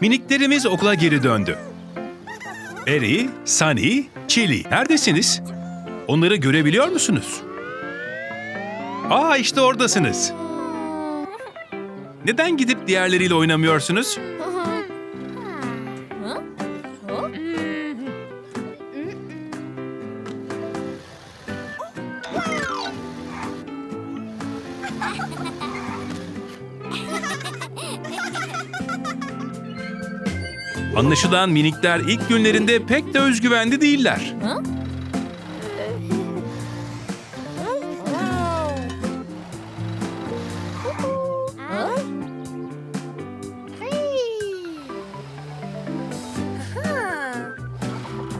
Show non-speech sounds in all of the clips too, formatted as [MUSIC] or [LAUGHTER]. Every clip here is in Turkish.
Miniklerimiz okula geri döndü. Eri, Sunny, Chili. Neredesiniz? Onları görebiliyor musunuz? Aa işte oradasınız. Neden gidip diğerleriyle oynamıyorsunuz? [LAUGHS] Anlaşılan minikler ilk günlerinde pek de özgüvenli değiller.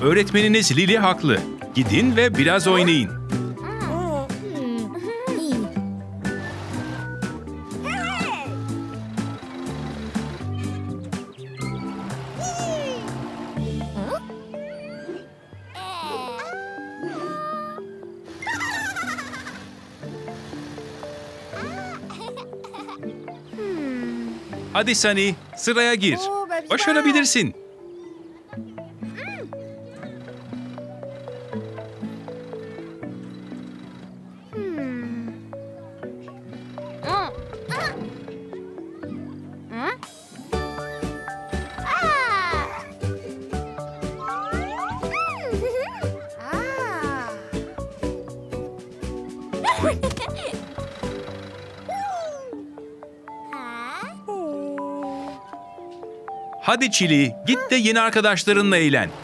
Öğretmeniniz Lili haklı. Gidin ve biraz oynayın. Hadi Sunny, sıraya gir. Başarabilirsin. Hadi Çili, git de yeni arkadaşlarınla eğlen. [LAUGHS]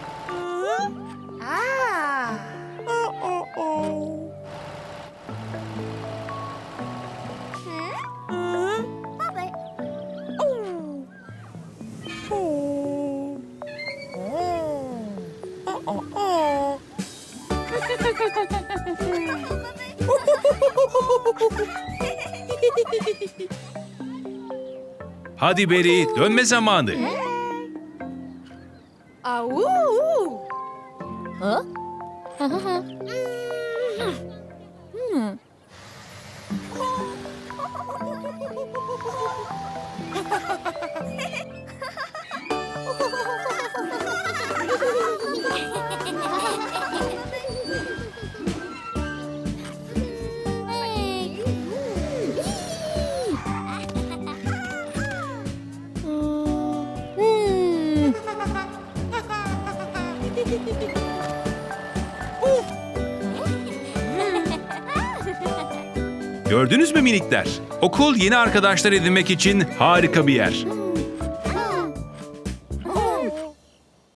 Hadi Beri, dönme zamanı. Uh, Au! Huh? [LAUGHS] hmm. hmm. Gördünüz mü minikler? Okul yeni arkadaşlar edinmek için harika bir yer.